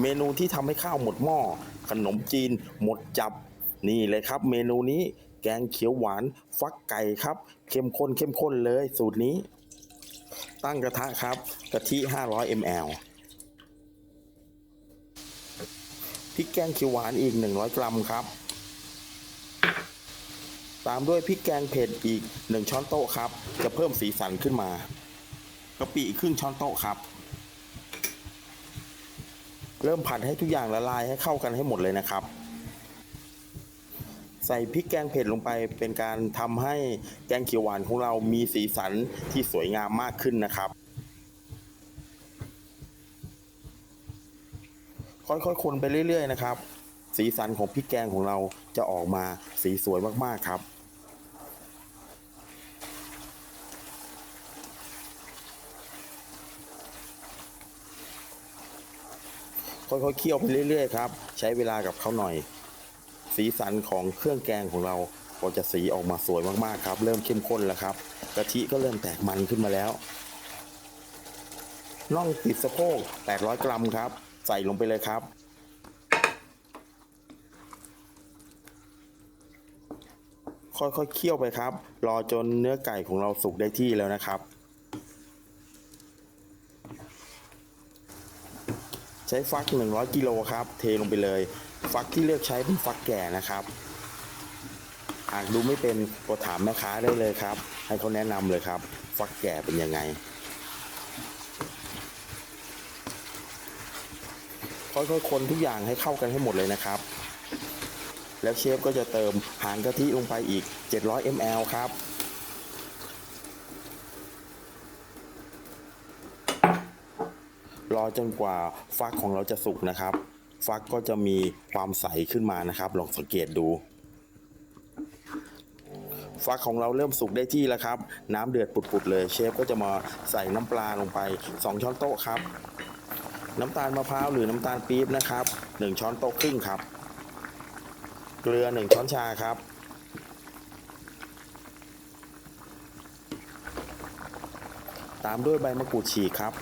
เมนูที่ทำให้ข้าวหมดหม้อ ขนมจีนหมดจับ นี่เลยครับ เมนูนี้แกงเขียวหวานฟักไก่ครับ เข้มข้นเข้มข้นเลยสูตรนี้ ตั้งกระทะครับ กะทิ 500 ml พริกแกงเขียวหวานอีก 100 กรัมครับ ตามด้วยพริกแกงเผ็ดอีก 1 ช้อนโต๊ะครับ จะเพิ่มสีสันขึ้นมากะปิครึ่งช้อนโต๊ะครับ เริ่มผัดให้ทุกอย่างละลายให้เข้ากันให้หมดเลยนะครับ ใส่พริกแกงเผ็ดลงไปเป็นการทำให้แกงเขียวหวานของเรามีสีสันที่สวยงามมากขึ้นนะครับ ค่อยๆคนไปเรื่อย ๆ นะครับ สีสันของพริกแกงของเราจะออกมาสีสวยมากๆครับ ค่อยๆเคี่ยวไปเรื่อยๆครับ ใช้เวลากับเขาหน่อย สีสันของเครื่องแกงของเราก็จะสีออกมาสวยมากๆครับ เริ่มเข้มข้นแล้วครับกะทิก็เริ่มแตกมันขึ้นมาแล้วน่องติดสะโพก800 กรัมครับ ใส่ลงไปเลยครับ ค่อยๆเคี่ยวไปครับ รอจนเนื้อไก่ของเราสุกได้ที่แล้วนะครับ ช้ฟัก 100กิโลครับ เทลงไปเลย ฟักที่เลือกใช้เป็นฟักแก่นะครับหากดูไม่เป็นก็ถามแม่ค้าได้เลยครับ ให้เขาแนะนำเลยครับ ฟักแก่เป็นยังไงค่อยๆคนทุกอย่างให้เข้ากันให้หมดเลยนะครับ แล้วเชฟก็จะเติมหางกะทิลงไปอีก 700 ml ครับ รอจนกว่าฟักของเราจะสุกนะครับ ฟักก็จะมีความใสขึ้นมานะครับ ลองสังเกตดู ฟักของเราเริ่มสุกได้ที่แล้วครับ น้ำเดือดปุดๆเลย เชฟก็จะมาใส่น้ำปลาลงไป 2 ช้อนโต๊ะครับ น้ำตาลมะพร้าวหรือน้ำตาลปี๊บนะครับ 1 ช้อนโต๊ะครึ่งครับ เกลือ 1 ช้อนชาครับตามด้วยใบมะกรูดฉีกครับ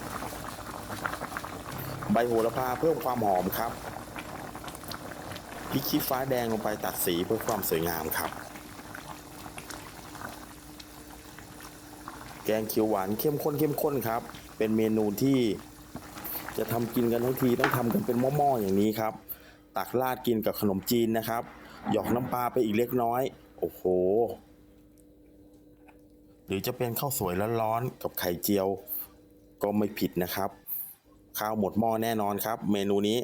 ใบโหระพาเพิ่มความหอมครับพริกชี้ฟ้าแดงลงไปตัดสีเพื่อความสวยงามครับ แกงเขียวหวานเข้มข้นเข้มข้นครับ เป็นเมนูที่จะทำกินกันทั้งทีต้องทำกันเป็นหม้อๆอย่างนี้ครับ ตักราดกินกับขนมจีนนะครับ หยอกน้ำปลาไปอีกเล็กน้อย โอ้โห หรือจะเป็นข้าวสวยร้อนๆกับไข่เจียว ก็ไม่ผิดนะครับ ข้าวหมดหม้อแน่นอนครับ เมนูนี้